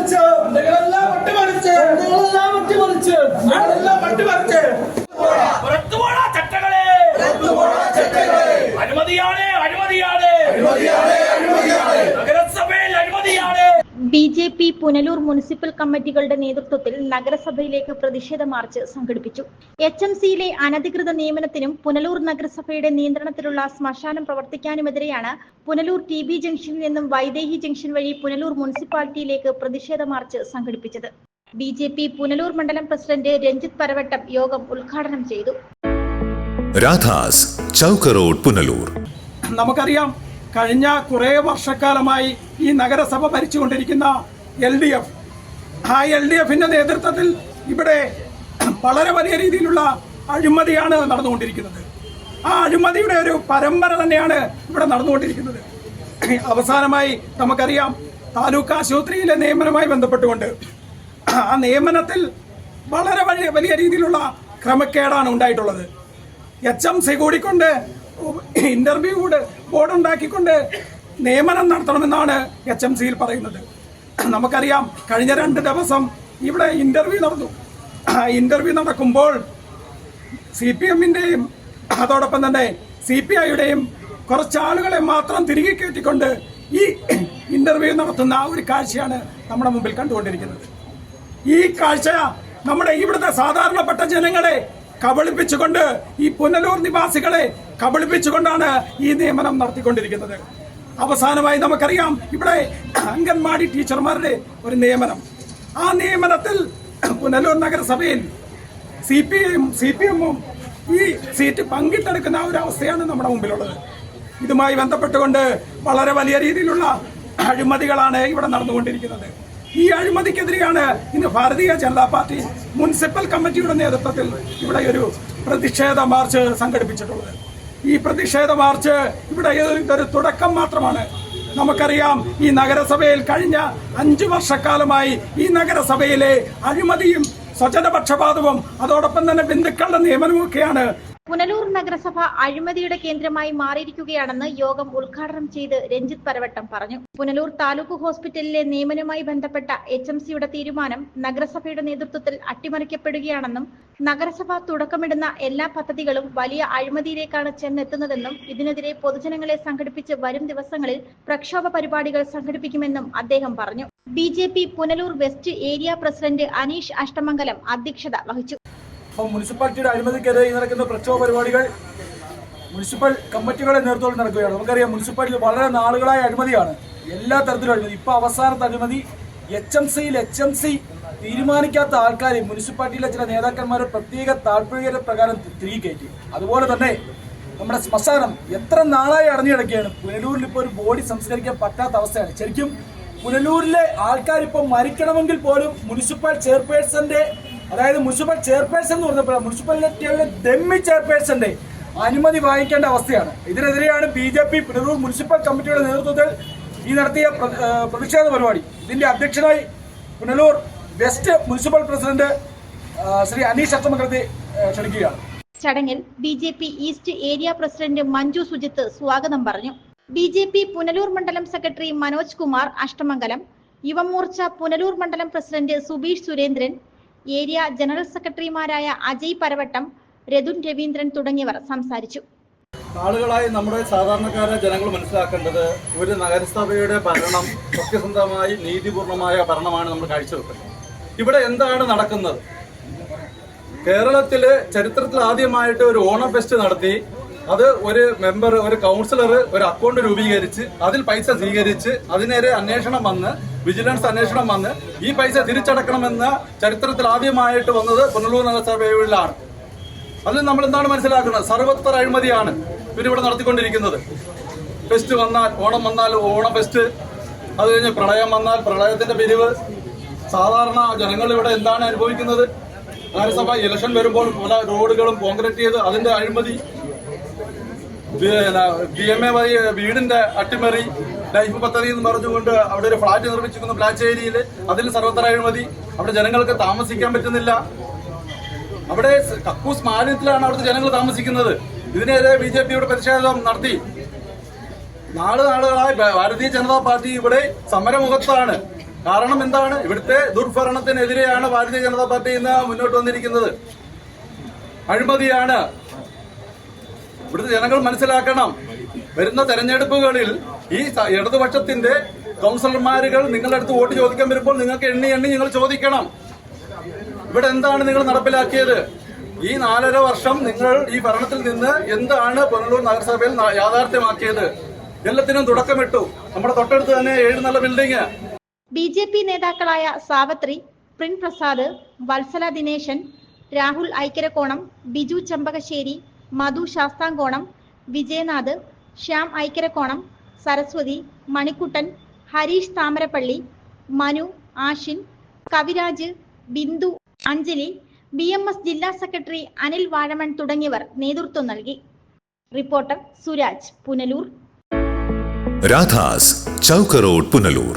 അട്ടിമറിച്ച് അട്ടിമറിച്ച് അട്ടിമറിച്ച് നിങ്ങളെല്ലാം അട്ടിമറിച്ച് പുറത്തുപോടാ ചട്ടകളെ അഴിമതിയാണ് അഴിമതിയാണ് നഗരസഭയിൽ അഴിമതിയാണ് B J P Punalur municipal കമ്മിറ്റികളുടെ നേതൃത്വത്തിൽ നഗരസഭയിലേക്ക് പ്രതിഷേധ മാർച്ച് സംഘടിപ്പിച്ചു. എച്ച് എം സിയിലെ അനധികൃത നിയമനത്തിനും പുനലൂർ നഗരസഭയുടെ നിയന്ത്രണത്തിലുള്ള ശ്മശാനം പ്രവർത്തിക്കാനുമെതിരെയാണ് പുനലൂർ ടി ബി ജംഗ്ഷനിൽ നിന്നും വൈദേഹി ജംഗ്ഷൻ വഴി പുനലൂർ മുനിസിപ്പാലിറ്റിയിലേക്ക് പ്രതിഷേധ മാർച്ച് സംഘടിപ്പിച്ചത്. ബി ജെ പി പുനലൂർ മണ്ഡലം പ്രസിഡന്റ് രഞ്ജിത് പരവട്ടം യോഗം ഉദ്ഘാടനം ചെയ്തു. രാധാസ് ചൗക്കറോഡ് പുനലൂർ. നമുക്കറിയാം കഴിഞ്ഞ കുറേ വർഷക്കാലമായി ഈ നഗരസഭ ഭരിച്ചുകൊണ്ടിരിക്കുന്ന എൽ ഡി എഫ്. ആ എൽ ഡി എഫിന്റെ നേതൃത്വത്തിൽ ഇവിടെ വളരെ വലിയ രീതിയിലുള്ള അഴിമതിയാണ് നടന്നുകൊണ്ടിരിക്കുന്നത്. ആ അഴിമതിയുടെ ഒരു പരമ്പര തന്നെയാണ് ഇവിടെ നടന്നുകൊണ്ടിരിക്കുന്നത്. അവസാനമായി നമുക്കറിയാം താലൂക്ക് ആശുപത്രിയിലെ നിയമനവുമായി ബന്ധപ്പെട്ടുകൊണ്ട് ആ നിയമനത്തിൽ വളരെ വലിയ വലിയ രീതിയിലുള്ള ക്രമക്കേടാണ് ഉണ്ടായിട്ടുള്ളത്. എച്ച് എം സി കൂടിക്കൊണ്ട് ഇന്റർവ്യൂ കൂടെ ബോർഡ് ഉണ്ടാക്കിക്കൊണ്ട് നിയമനം നടത്തണമെന്നാണ് എച്ച് എം സിയിൽ പറയുന്നത്. നമുക്കറിയാം കഴിഞ്ഞ രണ്ട് ദിവസം ഇവിടെ ഇന്റർവ്യൂ നടന്നു. ഇന്റർവ്യൂ നടക്കുമ്പോൾ സി പി എമ്മിന്റെയും അതോടൊപ്പം തന്നെ സി പി ഐയുടെയും കുറച്ച് ആളുകളെ മാത്രം തിരികെ കയറ്റിക്കൊണ്ട് ഈ ഇന്റർവ്യൂ നടത്തുന്ന ആ ഒരു കാഴ്ചയാണ് നമ്മുടെ മുമ്പിൽ കണ്ടുകൊണ്ടിരിക്കുന്നത്. ഈ കാഴ്ച നമ്മുടെ ഇവിടുത്തെ സാധാരണപ്പെട്ട ജനങ്ങളെ കബളിപ്പിച്ചുകൊണ്ട് ഈ പുനലൂർ നിവാസികളെ കബളിപ്പിച്ചുകൊണ്ടാണ് ഈ നിയമനം നടത്തിക്കൊണ്ടിരിക്കുന്നത്. അവസാനമായി നമുക്കറിയാം ഇവിടെ അംഗൻവാടി ടീച്ചർമാരുടെ ഒരു നിയമനം. ആ നിയമനത്തിൽ പുനലൂർ നഗരസഭയിൽ സി പി ഐയും സി പി എമ്മും ഈ സീറ്റ് പങ്കിട്ടെടുക്കുന്ന ഒരു അവസ്ഥയാണ് നമ്മുടെ മുമ്പിലുള്ളത്. ഇതുമായി ബന്ധപ്പെട്ടുകൊണ്ട് വളരെ വലിയ രീതിയിലുള്ള അഴിമതികളാണ് ഇവിടെ നടന്നുകൊണ്ടിരിക്കുന്നത്. ഈ അഴിമതിക്കെതിരെയാണ് ഇന്ന് ഭാരതീയ ജനതാ പാർട്ടി മുനിസിപ്പൽ കമ്മിറ്റിയുടെ നേതൃത്വത്തിൽ ഇവിടെ ഒരു പ്രതിഷേധ മാർച്ച് സംഘടിപ്പിച്ചിട്ടുള്ളത്. ഈ പ്രതിഷേധ മാർച്ച് ഇവിടെ ഇതൊരു തുടക്കം മാത്രമാണ്. നമുക്കറിയാം ഈ നഗരസഭയിൽ കഴിഞ്ഞ അഞ്ചു വർഷക്കാലമായി ഈ നഗരസഭയിലെ അഴിമതിയും സ്വജനപക്ഷപാതവും അതോടൊപ്പം തന്നെ ബന്ധുക്കളുടെ നിയമനമൊക്കെയാണ് പുനലൂർ നഗരസഭ അഴിമതിയുടെ കേന്ദ്രമായി മാറിയിരിക്കുകയാണെന്ന് യോഗം ഉദ്ഘാടനം ചെയ്ത് രഞ്ജിത്ത് പരവട്ടം പറഞ്ഞു. പുനലൂർ താലൂക്ക് ഹോസ്പിറ്റലിലെ നിയമനവുമായി ബന്ധപ്പെട്ട എച്ച് എം സിയുടെ തീരുമാനം നഗരസഭയുടെ നേതൃത്വത്തിൽ അട്ടിമറിക്കപ്പെടുകയാണെന്നും നഗരസഭ തുടക്കമിടുന്ന എല്ലാ പദ്ധതികളും വലിയ അഴിമതിയിലേക്കാണ് ചെന്നെത്തുന്നതെന്നും ഇതിനെതിരെ പൊതുജനങ്ങളെ സംഘടിപ്പിച്ച് വരും ദിവസങ്ങളിൽ പ്രക്ഷോഭ പരിപാടികൾ സംഘടിപ്പിക്കുമെന്നും അദ്ദേഹം പറഞ്ഞു. B Punalur west area president Aneesh Ashtamangalam അധ്യക്ഷത വഹിച്ചു. അപ്പോൾ മുനിസിപ്പാലിറ്റിയുടെ അഴിമതിക്കെതിരെ ഈ നടക്കുന്ന പ്രക്ഷോഭ പരിപാടികൾ മുനിസിപ്പൽ കമ്മിറ്റികളുടെ നേതൃത്വത്തിൽ നടക്കുകയാണ്. നമുക്കറിയാം മുനിസിപ്പാലിറ്റി വളരെ നാളുകളായ അഴിമതിയാണ് എല്ലാ തരത്തിലും അഴിമതി ഇപ്പോൾ അവസാനത്തെ അഴിമതി എച്ച് എം സിയിൽ എച്ച് എം സി തീരുമാനിക്കാത്ത ആൾക്കാർ മുനിസിപ്പാലിറ്റിയിലെ ചില നേതാക്കന്മാരെ പ്രത്യേക താല്പര്യ പ്രകാരം തിരികെ കയറ്റി. അതുപോലെ തന്നെ നമ്മുടെ ശ്മശാനം എത്ര നാളായി അടഞ്ഞു കിടക്കുകയാണ് പുനലൂരിൽ ഇപ്പോൾ ഒരു ബോഡി സംസ്കരിക്കാൻ പറ്റാത്ത അവസ്ഥയാണ്. ശരിക്കും പുനലൂരിലെ ആൾക്കാർ ഇപ്പോൾ മരിക്കണമെങ്കിൽ പോലും മുനിസിപ്പൽ ചെയർപേഴ്സന്റെ അതായത് മുനിസിപ്പൽ ചെയർപേഴ്സൺ എന്ന് പറഞ്ഞപ്പോൾ മുനിസിപ്പാലിറ്റികളിലെ ഡെമ്മി ചെയർപേഴ്സന്റെ അനുമതി വാങ്ങിക്കേണ്ട അവസ്ഥയാണ്. ഇതിനെതിരെയാണ് B J P Pinarur municipal കമ്മിറ്റിയുടെ നേതൃത്വത്തിൽ ഈ നടത്തിയ പ്ര- പ്രതിഷേധ പരിപാടി. ഇതിന്റെ അധ്യക്ഷനായി Punalur west municipal president Shri Aneesh ഏഹ് ക്ഷണിക്കുകയാണ്. ചടങ്ങിൽ B J P east area president Manju Sujith സ്വാഗതം പറഞ്ഞു. ബി ജെ പി പുനലൂർ മണ്ഡലം സെക്രട്ടറി മനോജ് കുമാർ അഷ്ടമംഗലം യുവമോർച്ച പുനലൂർ മണ്ഡലം president Subeesh Surendran area general സെക്രട്ടറിമാരായ അജയ് പരവട്ടം രതുൻ രവീന്ദ്രൻ തുടങ്ങിയവർ സംസാരിച്ചു. ആളുകളായി നമ്മുടെ സാധാരണക്കാരെ ജനങ്ങൾ മനസ്സിലാക്കേണ്ടത് ഒരു നഗരസഭയുടെ ഭരണം സത്യസന്ധമായി നീതിപൂർണമായ ഭരണമാണ് നമ്മൾ കാഴ്ചവെക്കുന്നത്. ഇവിടെ എന്താണ് നടക്കുന്നത്? കേരളത്തിൽ ചരിത്രത്തിൽ ആദ്യമായിട്ട് ഒരു ഓണം ഫെസ്റ്റ് നടത്തി അത് ഒരു മെമ്പർ ഒരു കൗൺസിലർ ഒരു അക്കൗണ്ട് രൂപീകരിച്ച് അതിൽ പൈസ സ്വീകരിച്ച് അതിനേരെ അന്വേഷണം വന്ന് വിജിലൻസ് അന്വേഷണം വന്ന് ഈ പൈസ തിരിച്ചടക്കണമെന്ന ചരിത്രത്തിൽ ആദ്യമായിട്ട് വന്നത് പുനലൂർ നഗരസഭയിലാണ്. അതിൽ നമ്മൾ എന്താണ് മനസ്സിലാക്കുന്നത്? സർവത്ര അഴിമതിയാണ് ഇവരിവിടെ നടത്തിക്കൊണ്ടിരിക്കുന്നത്. ഫെസ്റ്റ് വന്നാൽ ഓണം വന്നാൽ ഓണം ഫെസ്റ്റ് അത് കഴിഞ്ഞ് പ്രളയം വന്നാൽ പ്രളയത്തിന്റെ പിരിവ്. സാധാരണ ജനങ്ങൾ ഇവിടെ എന്താണ് അനുഭവിക്കുന്നത്? നഗരസഭ ഇലക്ഷൻ വരുമ്പോൾ പല റോഡുകളും കോൺക്രീറ്റ് ചെയ്ത് അതിന്റെ അഴിമതി ബി എം എ വഴി വീടിന്റെ അട്ടിമറി ലൈഫ് പദ്ധതി എന്ന് പറഞ്ഞുകൊണ്ട് അവിടെ ഒരു ഫ്ളാറ്റ് നിർമ്മിച്ചിരിക്കുന്നു പ്ലാച്ചേരിയിൽ അതിൽ സർവത്ര അഴിമതി അവിടെ ജനങ്ങൾക്ക് താമസിക്കാൻ പറ്റുന്നില്ല. അവിടെ കക്കൂസ് മാലിന്യത്തിലാണ് അവിടുത്തെ ജനങ്ങൾ താമസിക്കുന്നത്. ഇതിനെതിരെ ബി ജെ പിയുടെ പ്രതിഷേധം നടത്തി. നാല് നാളുകളായി ഭാരതീയ ജനതാ പാർട്ടി ഇവിടെ സമരമുഖത്താണ്. കാരണം എന്താണ്? ഇവിടുത്തെ ദുർഭരണത്തിനെതിരെയാണ് ഭാരതീയ ജനതാ പാർട്ടി ഇന്ന് മുന്നോട്ട് വന്നിരിക്കുന്നത്. അഴിമതിയാണ്. ഇവിടുത്തെ ജനങ്ങൾ മനസ്സിലാക്കണം. വരുന്ന തെരഞ്ഞെടുപ്പുകളിൽ ഈ ഇടതുപക്ഷത്തിന്റെ കൗൺസിലർമാരുകൾ നിങ്ങളുടെ അടുത്ത് വോട്ട് ചോദിക്കാൻ വരുമ്പോൾ നിങ്ങൾക്ക് എണ്ണി എണ്ണി നിങ്ങൾ ചോദിക്കണം. ഇവിടെ എന്താണ് നിങ്ങൾ നടപ്പിലാക്കിയത്? ഈ നാലര വർഷം നിങ്ങൾ ഈ ഭരണത്തിൽ നിന്ന് എന്താണ് പുനലൂർ നഗരസഭയിൽ യാഥാർത്ഥ്യമാക്കിയത്? എല്ലാത്തിനും തുടക്കമിട്ടു. നമ്മുടെ തൊട്ടടുത്ത് തന്നെ ഏഴ് നല്ല ബിൽഡിംഗ് ബി ജെ പി നേതാക്കളായ Savitri പ്രിൻ Prasad Vatsala Dineshan Rahul Aikkarakonam Biju Chempakassery Madhu Sasthamkonam Vijayanath Shyam Aikkarakonam Saraswathi Manikuttan Harish Thamarappally Manu Ashin Kaviraj Bindu Anjali B M S ജില്ലാ സെക്രട്ടറി അനിൽ വാഴമൺ തുടങ്ങിയവർ നേതൃത്വം നൽകി. റിപ്പോർട്ടർ സുരാജ് പുനലൂർ. രാധാസ് ചൗക്കറോഡ് പുനലൂർ.